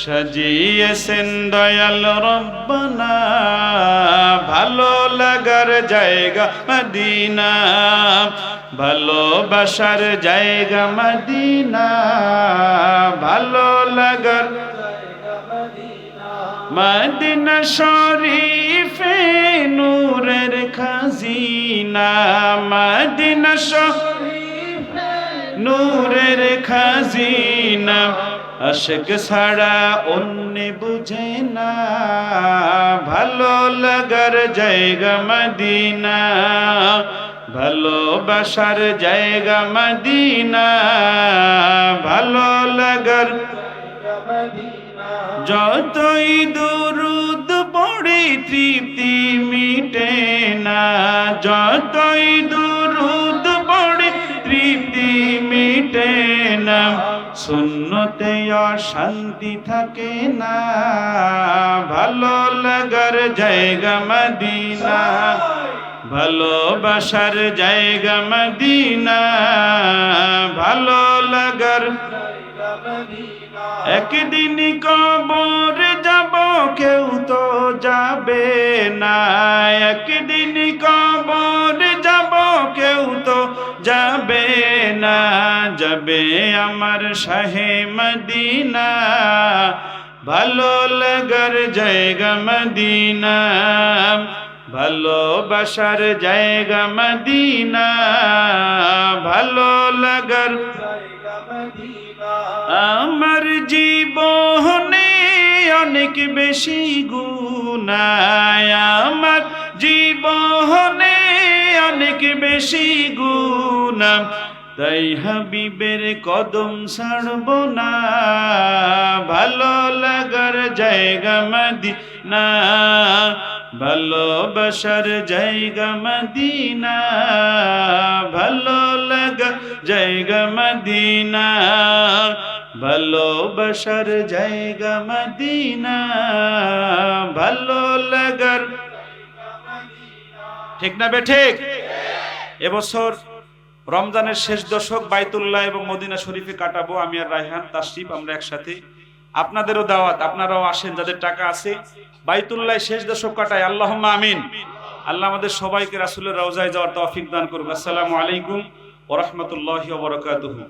সাজিয়েছেন দয়াল রব্বানা, ভালো লাগার জায়গা মদিনা ভালোবাসার জায়গা মদিনা, ভালো লাগার মদিনা শরীফে নূরের খাজিনা, মদিনা শরীফে নূরের খাজিনা। আশক ছাড়া অন্য বুঝে না। ভালো লাগার জায়গা মদিনা। ভালোবাসার জায়গা মদিনা। ভালো লাগার যতই দুরুদ পড়ে তৃপ্তি মিটে না। যতই শূন্যতে অশান্তি থাকে না। ভালো লাগার জায়গা মদিনা ভালোবাসার জায়গা মদিনা, ভালো লাগার একদিন কবর যাব, কেউ তো যাবে। যাবে আমার শাহে মদিনা। ভালো লাগার জায়গা মদিনা। ভালোবাসার জায়গা মদিনা। ভালো লাগার আমার জীবনে অনেক বেশি গুনায়। আমার জীবনে অনেক বেশি গুণা তাই হাবিবের কদম ছাড়ব না। ভালো লাগার জায়গা মদিনা। ভালোবাসার জায়গা মদিনা। ভালো লাগা জায়গা মদিনা। ভালোবাসার জায়গা মদিনা। ভালো লাগার ঠিক না বে ঠিক? এবছর রমজানের শেষ দশক বাইতুল্লাহ এবং মদিনা শরীফে কাটাবো, আমি আর রায়হান তাসিফ আমরা একসাথে। আপনাদেরও দাওয়াত, আপনারাও আসেন, যাদের টাকা আছে। বাইতুল্লাহ শেষ দশক কাটায় আল্লাহ আমিন। আল্লাহ আমাদের সবাইকে রাসুলের রওজায় যাওয়ার তৌফিক দান করব আসসালামু আলাইকুম ওরহমতুল্লাহ বরকাতুহু।